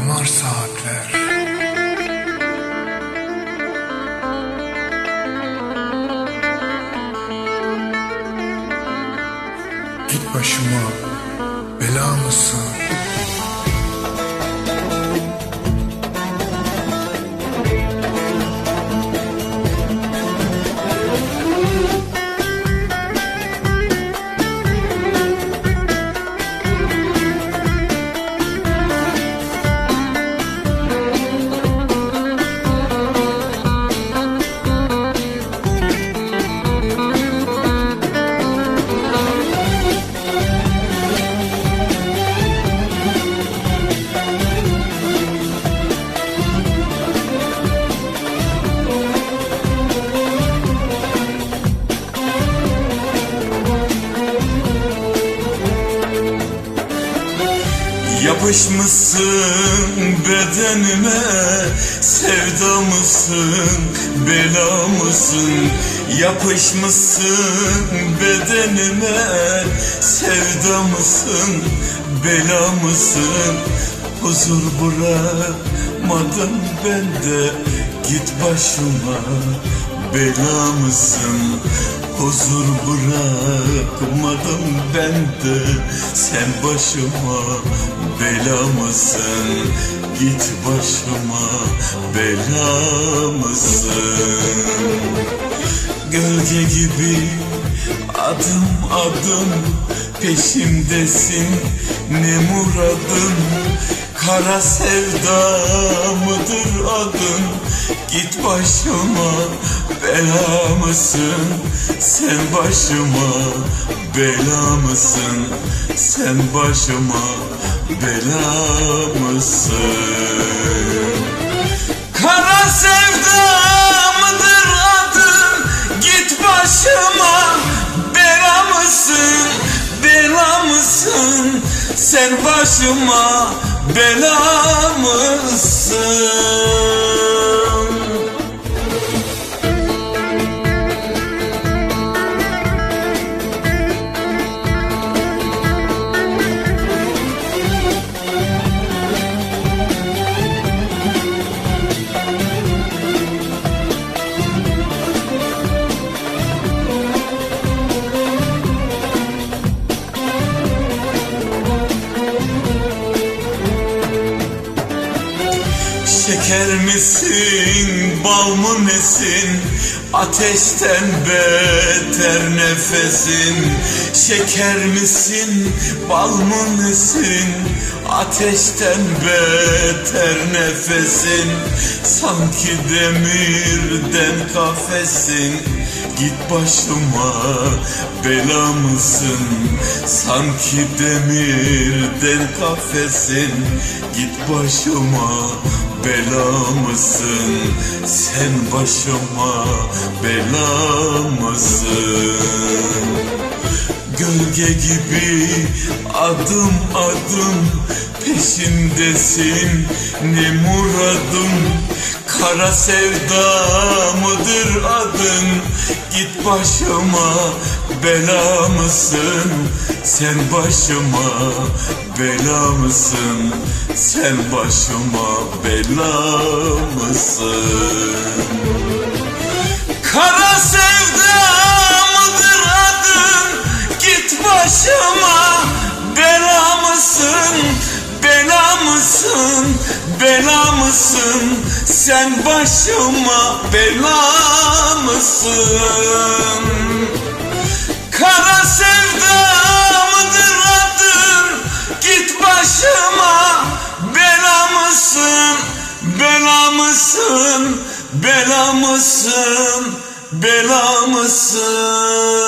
aramar saatler Git başıma bela mısın? Yapışmışsın bedenime Sevda mısın bela mısın? Yapışmışsın bedenime Sevda mısın bela mısın? Huzur bırakmadın bende Git başıma bela mısın Huzur bırakmadım bende Sen başıma bela mısın? Git başıma bela mısın? Gölge gibi adım adım peşimdesin. Ne muradın? Kara sevda mıdır adın Git başıma bela mısın? Sen başıma bela mısın? Sen başıma bela mısın? Kara sevda mıdır adın Git başıma bela mısın? Bela mısın? Sen başıma bela mısın Şeker misin, bal mı nesin? Ateşten beter nefesin Şeker misin, bal mı nesin? Ateşten beter nefesin Sanki demirden kafesin Git başıma bela mısın? Sanki demirden kafesin Git başıma bela mısın? Sen başıma bela mısın? Gölge gibi adım adım peşimdesin Ne muradım kara sevda başıma bela mısın? Sen başıma bela mısın? Sen başıma bela mısın? Kara sevda mıdır adın? Git başıma bela mısın? Bela mısın? Bela mısın Sen başıma bela mısın? Kara sevda mıdır adın Git başıma bela mısın? Bela mısın? Bela mısın? Bela mısın